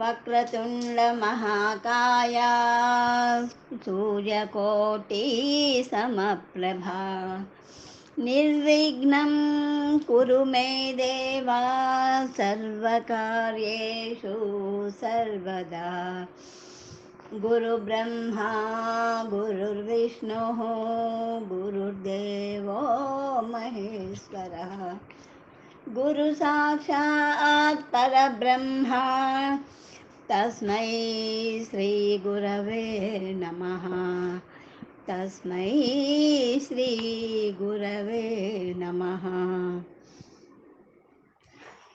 वक्रतुण्डमहाकाया सूर्यकोटिसमप्रभा निर्विघ्नं कुरु मे देवा सर्वकार्येषु सर्वदा गुरुब्रह्मा गुरुर्विष्णुः గురు సాక్షాత్ పరబ్రహ్మ. తస్మై శ్రీ గురవే నమ. తస్మై శ్రీ గురవే నమ.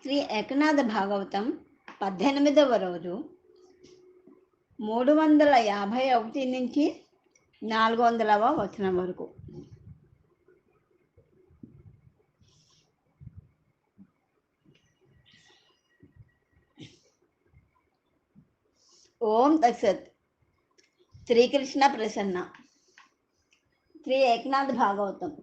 శ్రీ ఏకనాథ భాగవతం పద్దెనిమిదవ రోజు మూడు వందల యాభై ఒకటి నుంచి నాలుగు వందలవ వచనం వరకు. ఓం తత్సత్. శ్రీకృష్ణ ప్రసన్న. శ్రీ ఏకనాథ్ భాగవతం.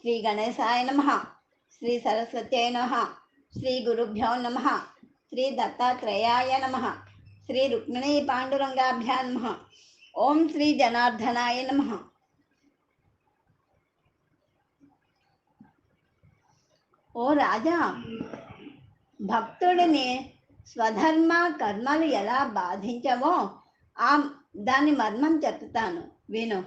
శ్రీ గణేశాయ నమ. శ్రీ సరస్వత్యై నమ. శ్రీ గురుభ్యో నమ. శ్రీ దత్తాత్రేయాయ నమ. శ్రీ రుక్మిణీ పాండురంగాభ్యా నమ. ఓం శ్రీ జనార్దనాయ నమ. ఓ రాజా భక్తుడిని స్వధర్మ కర్మలు ఎలా బాధించవో ఆ దాని మర్మం చెప్తాను. విను.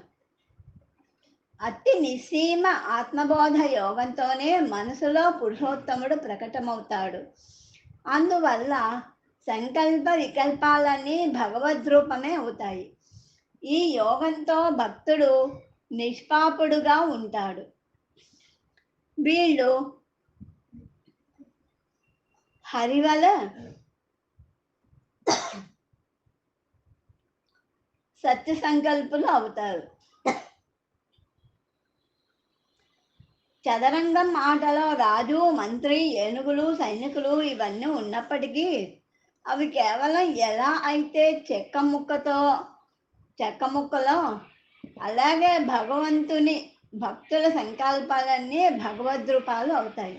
అతి నిస్సీమ ఆత్మబోధ యోగంతోనే మనసులో పురుషోత్తముడు ప్రకటమవుతాడు. అందువల్ల సంకల్ప వికల్పాలన్నీ భగవద్రూపమే అవుతాయి. ఈ యోగంతో భక్తుడు నిష్పాపుడుగా ఉంటాడు. వీళ్ళు హరివల సత్య సంకల్పులు అవుతారు. చదరంగం ఆటలో రాజు మంత్రి ఏనుగులు సైనికులు ఇవన్నీ ఉన్నప్పటికీ అవి కేవలం ఎలా అయితే చెక్క ముక్కతో చెక్క ముక్కలో అలాగే భగవంతుని భక్తుల సంకల్పాలన్నీ భగవద్రూపాలు అవుతాయి.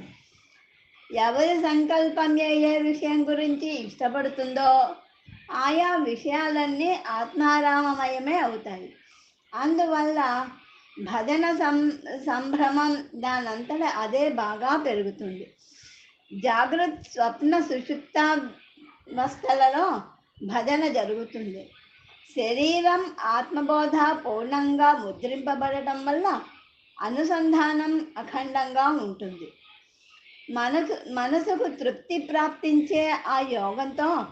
ఎవరి సంకల్పం ఏ ఏ విషయం గురించి ఇష్టపడుతుందో ఆయా విషయాలన్నీ ఆత్మారామమయమే అవుతాయి. అందువల్ల భజన సం సంభ్రమం దానంతట అదే బాగా పెరుగుతుంది. జాగృత్ స్వప్న సుషుప్తావస్థలలో భజన జరుగుతుంది. శరీరం ఆత్మబోధ పూర్ణంగా ముద్రింపబడటం వల్ల అనుసంధానం అఖండంగా ఉంటుంది. మనసు మనసుకు తృప్తి ప్రాప్తించే ఆ యోగంతో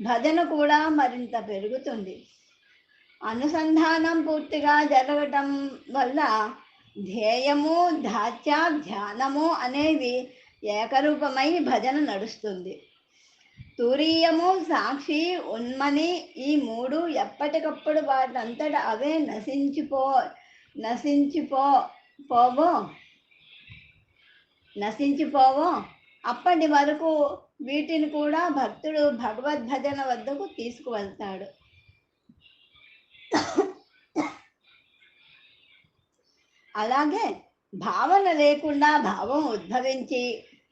భజన కూడా మరింత పెరుగుతుంది. అనుసంధానం పూర్తిగా జరగటం వల్ల ధ్యేయము ధాత్య ధ్యానము అనేవి ఏకరూపమై భజన నడుస్తుంది. తురీయము సాక్షి ఉన్మని ఈ మూడు ఎప్పటికప్పుడు వాటంతట అవే నశించిపో నశించిపో పోవో? నశించిపోవో? అప్పటి వరకు వీటిని కూడా భక్తుడు భగవద్భజన వద్దకు తీసుకువెళ్తాడు. అలాగే భావన లేకుండా భావం ఉద్భవించి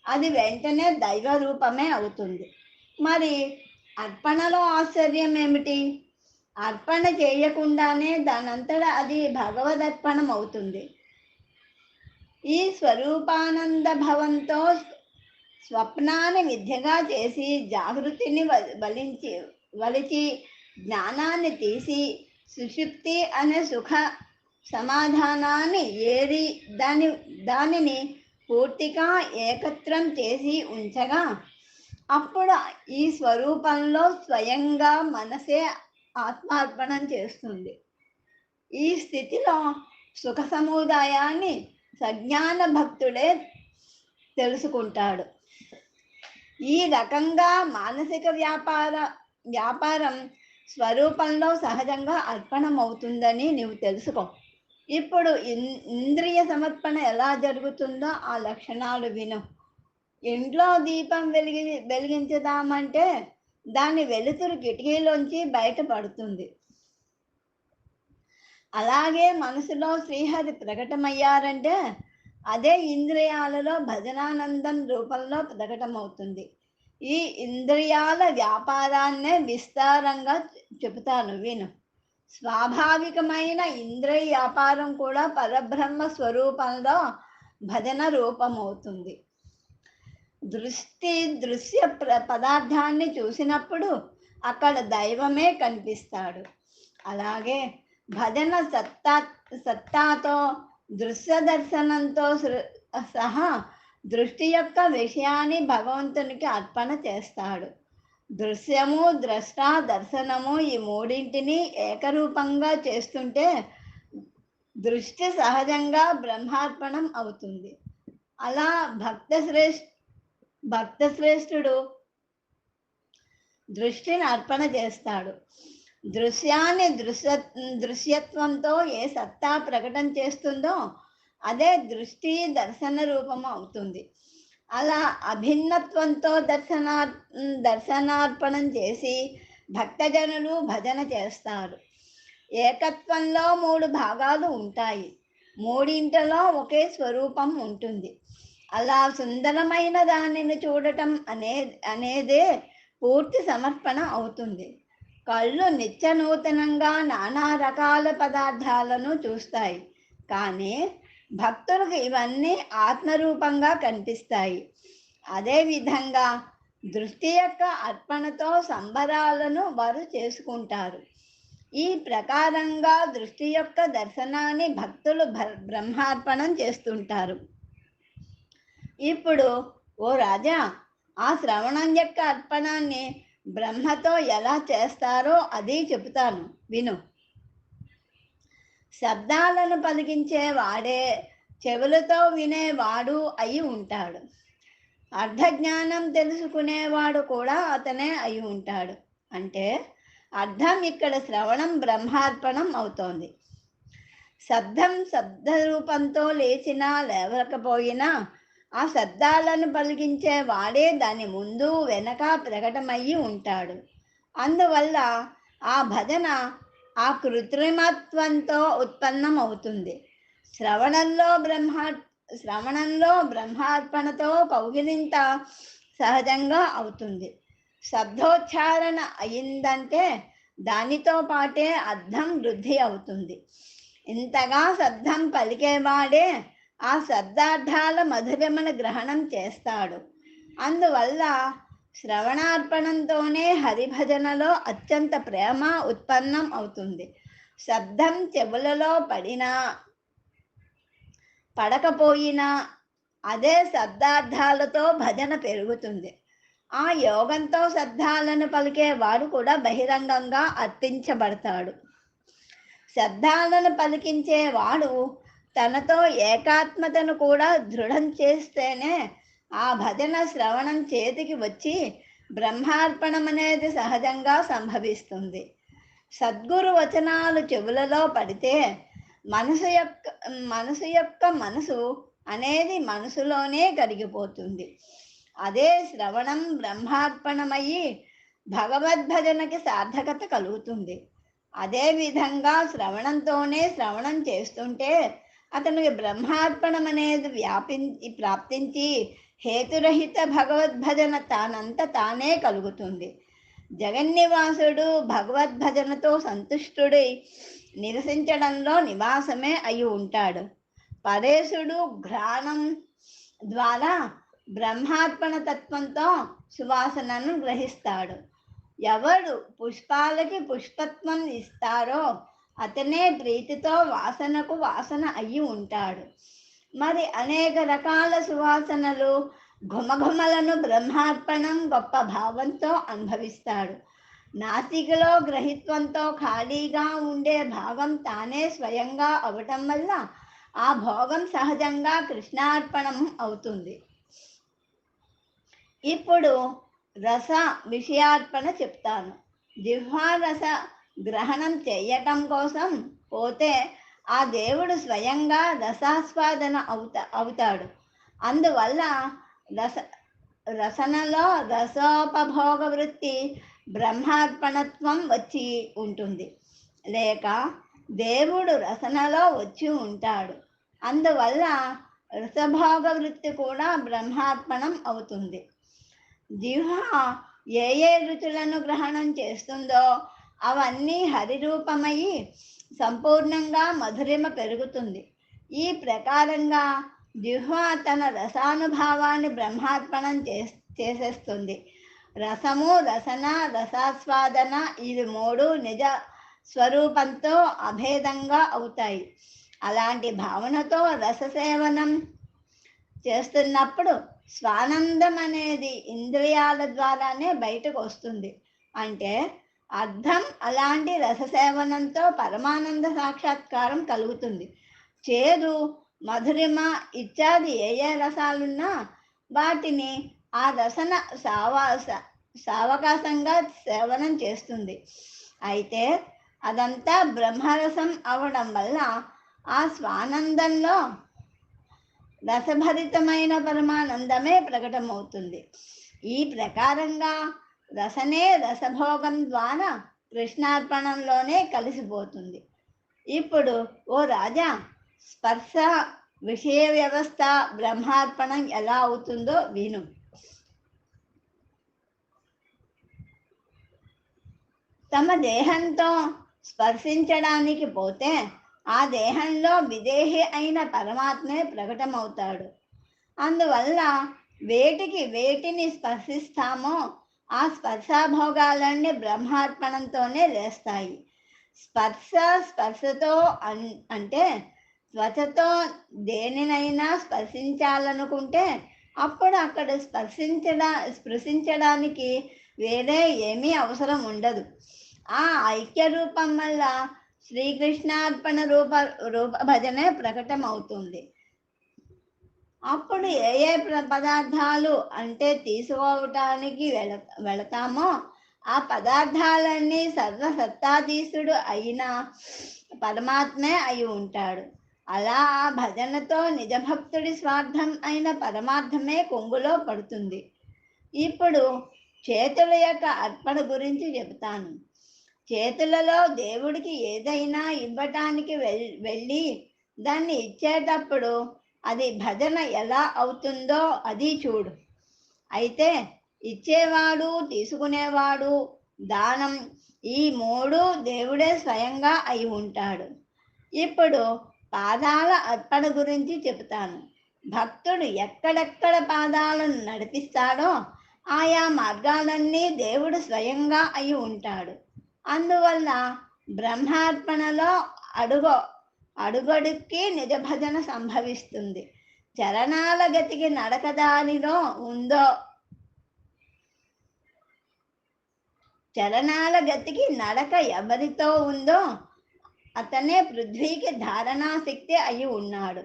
అది వెంటనే దైవ రూపమే అవుతుంది. మరి అర్పణలో ఆశ్చర్యం ఏమిటి? అర్పణ చేయకుండానే దానంతట అది భగవదర్పణం అవుతుంది ఈ స్వరూపానంద భవంతో స్వప్నాన్ని విద్యగా చేసి జాగృతిని వ- వలిచి జ్ఞానాన్ని తీసి సుషుప్తి అనే సుఖ సమాధానాన్ని ఏరి దాని దానిని పూర్తిగా ఏకత్రం చేసి ఉంచగా అప్పుడు ఈ స్వరూపంలో స్వయంగా మనసే ఆత్మార్పణం చేస్తుంది. ఈ స్థితిలో సుఖ సముదాయాన్ని సజ్ఞాన భక్తుడే తెలుసుకుంటాడు. ఈ రకంగా మానసిక వ్యాపార వ్యాపారం స్వరూపంలో సహజంగా అర్పణమవుతుందని నీవు తెలుసుకో. ఇప్పుడు ఇంద్రియ సమర్పణ ఎలా జరుగుతుందో ఆ లక్షణాలు విను. ఇంట్లో దీపం వెలిగి వెలిగించుదామంటే దాని వెలుతురు కిటికీలోంచి బయటపడుతుంది. అలాగే మనసులో శ్రీహరి ప్రకటమయ్యారంటే అదే ఇంద్రియాలలో భజనానందం రూపంలో ప్రకటమవుతుంది. ఈ ఇంద్రియాల వ్యాపారాన్నే విస్తారంగా చెబుతాను విను. స్వాభావికమైన ఇంద్రియ వ్యాపారం కూడా పరబ్రహ్మ స్వరూపంలో భజన రూపమవుతుంది. దృష్టి దృశ్య ప్ర పదార్థాన్ని చూసినప్పుడు అక్కడ దైవమే కనిపిస్తాడు. అలాగే భజన సత్తా సత్తాతో దృశ్య దర్శనంతో సృ- సహా దృష్టి యొక్క విషయాన్ని భగవంతునికి అర్పణ చేస్తాడు. దృశ్యము ద్రష్ట దర్శనము ఈ మూడింటిని ఏకరూపంగా చేస్తుంటే దృష్టి సహజంగా బ్రహ్మార్పణం అవుతుంది. అలా భక్త శ్రేష్ఠ భక్త శ్రేష్ఠుడు దృష్టిని అర్పణ చేస్తాడు. దృశ్యాన్ని దృశ్య దృశ్యత్వంతో ఏ సత్తా ప్రకటన చేస్తుందో అదే దృష్టి దర్శన రూపం అవుతుంది. అలా అభిన్నత్వంతో దర్శనా దర్శనార్పణం చేసి భక్తజనులు భజన చేస్తారు. ఏకత్వంలో మూడు భాగాలు ఉంటాయి. మూడింటిలో ఒకే స్వరూపం ఉంటుంది. అలా సుందరమైన దానిని చూడటం అనే అనేదే పూర్తి సమర్పణ అవుతుంది. కళ్ళు నిత్య నూతనంగా నానా రకాల పదార్థాలను చూస్తాయి. కానీ భక్తులకు ఇవన్నీ ఆత్మరూపంగా కనిపిస్తాయి. అదేవిధంగా దృష్టి యొక్క అర్పణతో సంబరాలను వారు చేసుకుంటారు. ఈ ప్రకారంగా దృష్టి యొక్క దర్శనాన్ని భక్తులు భ- బ్రహ్మార్పణం చేస్తుంటారు. ఇప్పుడు ఓ రాజా ఆ శ్రవణం యొక్క అర్పణాన్ని బ్రహ్మతో ఎలా చేస్తారో అది చెబుతాను. విను. శబ్దాలను పలికించే వాడే చెవులతో వినేవాడు అయి ఉంటాడు. అర్ధజ్ఞానం తెలుసుకునేవాడు కూడా అతనే అయి ఉంటాడు. అంటే అర్థం ఇక్కడ శ్రవణం బ్రహ్మార్పణం అవుతోంది. శబ్దం శబ్ద రూపంతో లేచినా లేవకపోయినా ఆ శబ్దాలను పలికించే వాడే దాని ముందు వెనక ప్రకటమయ్యి ఉంటాడు. అందువల్ల ఆ భజన ఆ కృత్రిమత్వంతో ఉత్పన్నం అవుతుంది శ్రవణంలో బ్రహ్మ శ్రవణంలో బ్రహ్మార్పణతో కౌగిలింత సహజంగా అవుతుంది. శబ్దోచ్చారణ అయిందంటే దానితో పాటే అర్థం వృద్ధి అవుతుంది. ఇంతగా శబ్దం పలికేవాడే ఆ శబ్దార్థాల మధురమన గ్రహణం చేస్తాడు. అందువల్ల శ్రవణార్పణంతోనే హరిభజనలో అత్యంత ప్రేమ ఉత్పన్నం అవుతుంది. శబ్దం చెవులలో పడినా పడకపోయినా అదే శబ్దార్థాలతో భజన పెరుగుతుంది. ఆ యోగంతో శబ్దాలను పలికే వాడు కూడా బహిరంగంగా అర్పించబడతాడు. శబ్దాలను పలికించేవాడు తనతో ఏకాత్మతను కూడా దృఢం చేస్తేనే ఆ భజన శ్రవణం చేతికి వచ్చి బ్రహ్మార్పణం అనేది సహజంగా సంభవిస్తుంది. సద్గురు వచనాలు చెవులలో పడితే మనసు యొక్క మనసు యొక్క మనసు అనేది మనసులోనే కరిగిపోతుంది. అదే శ్రవణం బ్రహ్మార్పణమయ్యి భగవద్భజనకి సార్థకత కలుగుతుంది. అదే విధంగా శ్రవణంతోనే శ్రవణం చేస్తుంటే అతనికి బ్రహ్మార్పణం అనేది వ్యాపించి ప్రాప్తించి హేతురహిత భగవద్భజన తానంత తానే కలుగుతుంది. జగన్నివాసుడు భగవద్భజనతో సంతుష్టుడై నివసించడంలో నివాసమే అయి ఉంటాడు. పరేశుడు ఘ్రాణం ద్వారా బ్రహ్మార్పణ తత్వంతో సువాసనను గ్రహిస్తాడు. ఎవడు పుష్పాలకి పుష్పత్వం ఇస్తారో అతనే ప్రీతితో వాసనకు వాసన అయి ఉంటాడు. మరి అనేక రకాల సువాసనలు ఘుమఘుమలను బ్రహ్మార్పణం గొప్ప భావంతో అనుభవిస్తాడు. నాసికలో గ్రహిత్వంతో ఖాళీగా ఉండే భాగం తానే స్వయంగా అవటం వల్ల ఆ భోగం సహజంగా కృష్ణార్పణం అవుతుంది. ఇప్పుడు రస విషయార్పణ చెప్తాను. జిహ్వారస గ్రహణం చేయటం కోసం పోతే ఆ దేవుడు స్వయంగా రసాస్వాదన అవుతా అవుతాడు. అందువల్ల రస రసనలో రసోపభోగ వృత్తి బ్రహ్మార్పణత్వం వచ్చి ఉంటుంది. లేక దేవుడు రసనలో వచ్చి ఉంటాడు. అందువల్ల రసభోగ వృత్తి కూడా బ్రహ్మార్పణం అవుతుంది. జిహ ఏ ఏ రుచులను గ్రహణం చేస్తుందో అవన్నీ హరిరూపమయ్యి సంపూర్ణంగా మధురిమ పెరుగుతుంది. ఈ ప్రకారంగా జిహ్వ తన రసానుభావాన్ని బ్రహ్మార్పణం చే చేసేస్తుంది. రసము రసన రసాస్వాదన ఇది మూడు నిజ స్వరూపంతో అభేదంగా అవుతాయి. అలాంటి భావనతో రససేవనం చేస్తున్నప్పుడు స్వానందం అనేది ఇంద్రియాల ద్వారానే బయటకు వస్తుంది. అంటే అర్థం అలాంటి రససేవనంతో పరమానంద సాక్షాత్కారం కలుగుతుంది. చేదు మధురిమ ఇత్యాది ఏ ఏ రసాలున్నా వాటిని ఆ రసన సావాస స- సావకాశంగా సేవనం చేస్తుంది. అయితే అదంతా బ్రహ్మరసం అవడం వల్ల ఆ స్వానందంలో రసభరితమైన పరమానందమే ప్రకటమవుతుంది. ఈ ప్రకారంగా రసనే రసభోగం ద్వారా కృష్ణార్పణంలోనే కలిసిపోతుంది. ఇప్పుడు ఓ రాజా స్పర్శ విషయ వ్యవస్థ బ్రహ్మార్పణం ఎలా అవుతుందో విను. తమ దేహంతో స్పర్శించడానికి పోతే ఆ దేహంలో విదేహి అయిన పరమాత్మే ప్రకటమవుతాడు. అందువల్ల వేటికి వేటిని స్పర్శిస్తామో ఆ స్పర్శాభోగాలన్నీ బ్రహ్మార్పణంతోనే లేస్తాయి. స్పర్శ స్పర్శతో అన్ అంటే త్వచతో దేనినైనా స్పర్శించాలనుకుంటే అప్పుడు అక్కడ స్పర్శించడా స్పృశించడానికి వేరే ఏమీ అవసరం ఉండదు. ఆ ఐక్య రూపం వల్ల శ్రీకృష్ణార్పణ రూప రూప భజనే ప్రకటమవుతుంది. అప్పుడు ఏ ఏ పదార్థాలు అంటే తీసుకోవటానికి వెళ వెళతామో ఆ పదార్థాలన్నీ సర్వసత్తాధీశుడు అయిన పరమాత్మే అయి ఉంటాడు. అలా ఆ భజనతో నిజభక్తుడి స్వార్థం అయిన పరమార్థమే కొంగులో పడుతుంది. ఇప్పుడు చేతుల యొక్క అర్పణ గురించి చెబుతాను. చేతులలో దేవుడికి ఏదైనా ఇవ్వటానికి వెల్ వెళ్ళి దాన్ని ఇచ్చేటప్పుడు అది భజన ఎలా అవుతుందో అది చూడు. అయితే ఇచ్చేవాడు తీసుకునేవాడు దానం ఈ మూడు దేవుడే స్వయంగా అయి ఉంటాడు. ఇప్పుడు పాదాల అర్పణ గురించి చెబుతాను. భక్తుడు ఎక్కడెక్కడ పాదాలను నడిపిస్తాడో ఆయా మార్గాలన్నీ దేవుడు స్వయంగా అయి ఉంటాడు. అందువల్ల బ్రహ్మార్పణలో అడుగు అడుగడుక్కి నిజ భజన సంభవిస్తుంది. చరణాల గతికి నడకదానిలో ఉందో? చరణాల గతికి నడక ఎవరితో ఉందో? అతనే పృథ్వీకి ధారణాశక్తి అయి ఉన్నాడు.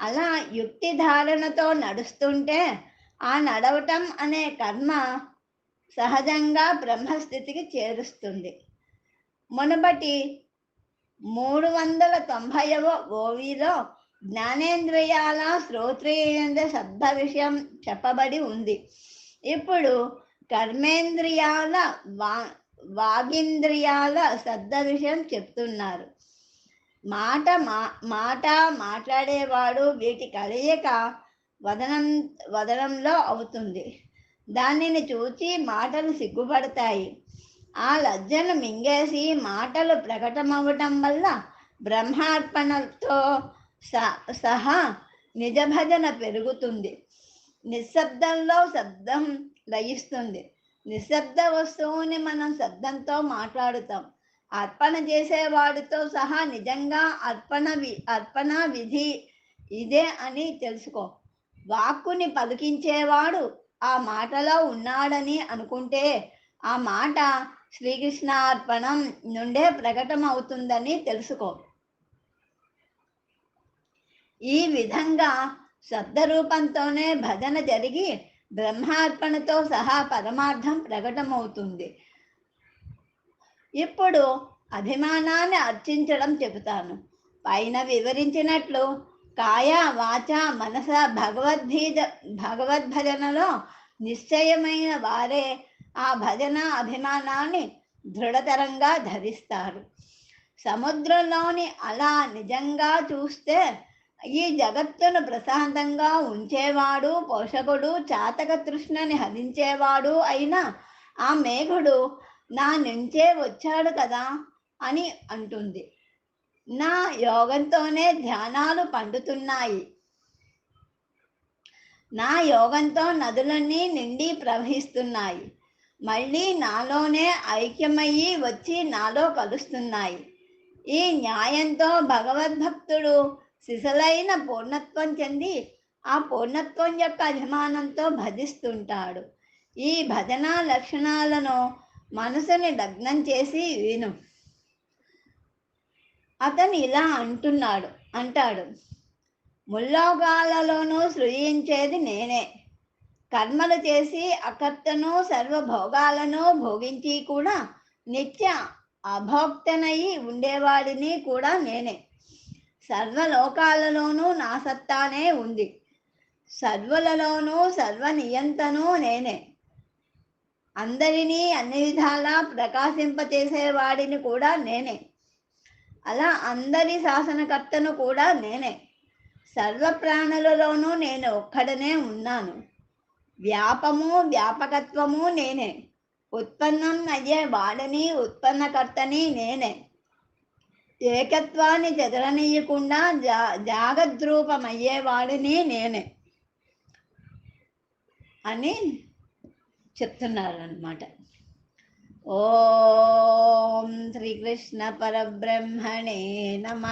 అలా యుక్తి ధారణతో నడుస్తుంటే ఆ నడవటం అనే కర్మ సహజంగా బ్రహ్మస్థితికి చేరుస్తుంది. మునబటి మూడు వందల తొంభైవ ఓవిలో జ్ఞానేంద్రియాల శ్రోత్రేంద్ర శబ్ద విషయం చెప్పబడి ఉంది. ఇప్పుడు కర్మేంద్రియాల వా వాగింద్రియాల శబ్ద విషయం చెప్తున్నారు. మాట మా మాట మాట్లాడేవాడు వీటి కలయిక వదనం వదనంలో అవుతుంది. దానిని చూచి మాటలు సిగ్గుపడతాయి. ఆ లజ్జను మింగేసి మాటలు ప్రకటమవ్వటం వల్ల బ్రహ్మార్పణతో సహా నిజభజన పెరుగుతుంది. నిశ్శబ్దంలో శబ్దం లయిస్తుంది. నిశ్శబ్ద వస్తువుని మనం శబ్దంతో మాట్లాడుతాం. అర్పణ చేసేవాడితో సహా నిజంగా అర్పణ వి అర్పణ విధి ఇదే అని తెలుసుకో. వాక్కుని పలికించేవాడు ఆ మాటలో ఉన్నాడని అనుకుంటే ఆ మాట శ్రీకృష్ణార్పణం నుండే ప్రకటమవుతుందని తెలుసుకో. ఈ విధంగా శబ్దరూపంతోనే భజన జరిగి బ్రహ్మార్పణతో సహా పరమార్థం ప్రకటమవుతుంది. ఇప్పుడు అభిమానాన్ని అర్చించడం చెబుతాను. పైన వివరించినట్లు కాయ వాచ మనస భగవద్భీజ భగవద్భజనలో నిశ్చయమైన వారే ఆ భజన అభిమానాన్ని దృఢతరంగా ధరిస్తారు. సముద్రంలోని అలా నిజంగా చూస్తే ఈ జగత్తును ప్రశాంతంగా ఉంచేవాడు పోషకుడు చాతక తృష్ణని హరించేవాడు అయినా ఆ మేఘుడు నా నుంచే వచ్చాడు కదా అని అంటుంది. నా యోగంతోనే ధ్యానాలు పండుతున్నాయి. నా యోగంతో నదులన్నీ నిండి ప్రవహిస్తున్నాయి. మళ్ళీ నాలోనే ఐక్యమయ్యి వచ్చి నాలో కలుస్తున్నాయి. ఈ న్యాయంతో భగవద్భక్తుడు సిసలైన పూర్ణత్వం చెంది ఆ పూర్ణత్వం యొక్క అభిమానంతో భజిస్తుంటాడు. ఈ భజన లక్షణాలను మనసుని లగ్నం చేసి విను. అతను ఇలా అంటున్నాడు అంటాడు ముల్లోకాలలోనూ సృజించేది నేనే. కర్మలు చేసి అకర్తను సర్వభోగాలను భోగించి కూడా నిత్య అభోక్తనయి ఉండేవాడిని కూడా నేనే. సర్వలోకాలలోనూ నా సత్తానే ఉంది. సర్వ సర్వనియంతను నేనే. అందరినీ అన్ని విధాలా ప్రకాశింపచేసేవాడిని కూడా నేనే. అలా అందరి శాసనకర్తను కూడా నేనే. సర్వ ప్రాణులలోనూ నేను ఒక్కడనే ఉన్నాను. వ్యాపము వ్యాపకత్వము నేనే. ఉత్పన్నం అయ్యే వాడని ఉత్పన్నకర్తని నేనే. ఏకత్వాన్ని చెదరనీయకుండా జా జాగద్రూపమయ్యేవాడిని నేనే. అని చెప్తున్నారు అనమాట ఓం శ్రీకృష్ణ పరబ్రహ్మణే నమ.